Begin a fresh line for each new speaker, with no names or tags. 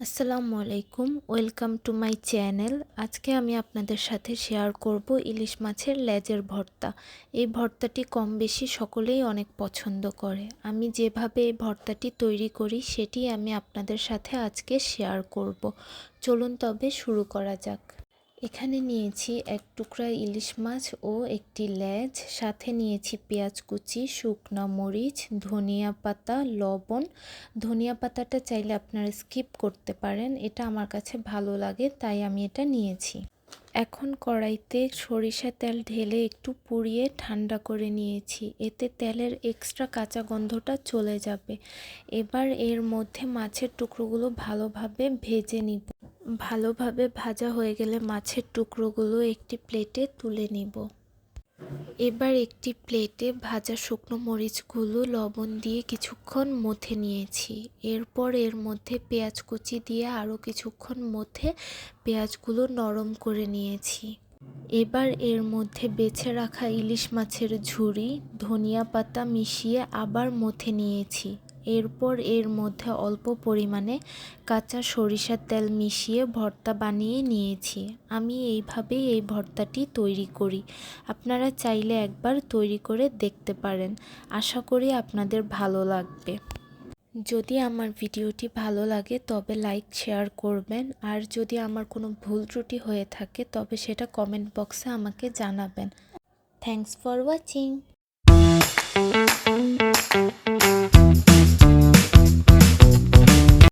আসসালামু আলাইকুম, welcome to my channel. আজকে আমি আপনাদের সাথে শেয়ার করব ইলিশ মাছের লেজের ভর্তা। এই ভর্তাটি কম বেশি সকলেই অনেক পছন্দ করে। আমি যেভাবে এই ভর্তাটি তৈরি করি, সেটি আমি আপনাদের সাথে আজকে শেয়ার করব। চলুন তবে শুরু করা যাক। এখানে নিয়েছি এক টুকরা ইলিশ মাছ ও একটি লেজ। সাথে নিয়েছি পেঁয়াজ কুচি, শুকনো মরিচ, ধনিয়া পাতা, লবণ। ধনিয়া পাতাটা চাইলে আপনারা স্কিপ করতে পারেন, এটা আমার কাছে ভালো লাগে, তাই আমি এটা নিয়েছি। এখন কড়াইতে সরিষা তেল ঢেলে একটু পুড়িয়ে ঠান্ডা করে নিয়েছি, এতে তেলের এক্সট্রা কাঁচা গন্ধটা চলে যাবে। এবার এর মধ্যে মাছের টুকরোগুলো ভালোভাবে ভেজে নিব। ভালোভাবে ভাজা হয়ে গেলে মাছের টুকরোগুলো একটি প্লেটে তুলে নিব। এবার একটি প্লেটে ভাজা শুকনো মরিচগুলো লবণ দিয়ে কিছুক্ষণ মথে নিয়েছি। এরপর এর মধ্যে পেঁয়াজ কুচি দিয়ে আরও কিছুক্ষণ মথে পেঁয়াজগুলো নরম করে নিয়েছি। এবার এর মধ্যে বেছে রাখা ইলিশ মাছের ঝুড়ি ধনিয়া পাতা মিশিয়ে আবার মথে নিয়েছি। এরপর এর মধ্যে অল্প পরিমাণে কাঁচা সরিষার তেল মিশিয়ে ভর্তা বানিয়ে নিয়েছি। আমি এইভাবেই এই ভর্তাটি তৈরি করি। আপনারা চাইলে একবার তৈরি করে দেখতে পারেন। আশা করি আপনাদের ভালো লাগবে। যদি আমার ভিডিওটি ভালো লাগে, তবে লাইক, শেয়ার করবেন। আর যদি আমার কোনো ভুল ত্রুটি হয়ে থাকে, তবে সেটা কমেন্ট বক্সে আমাকে জানাবেন। Thanks for watching.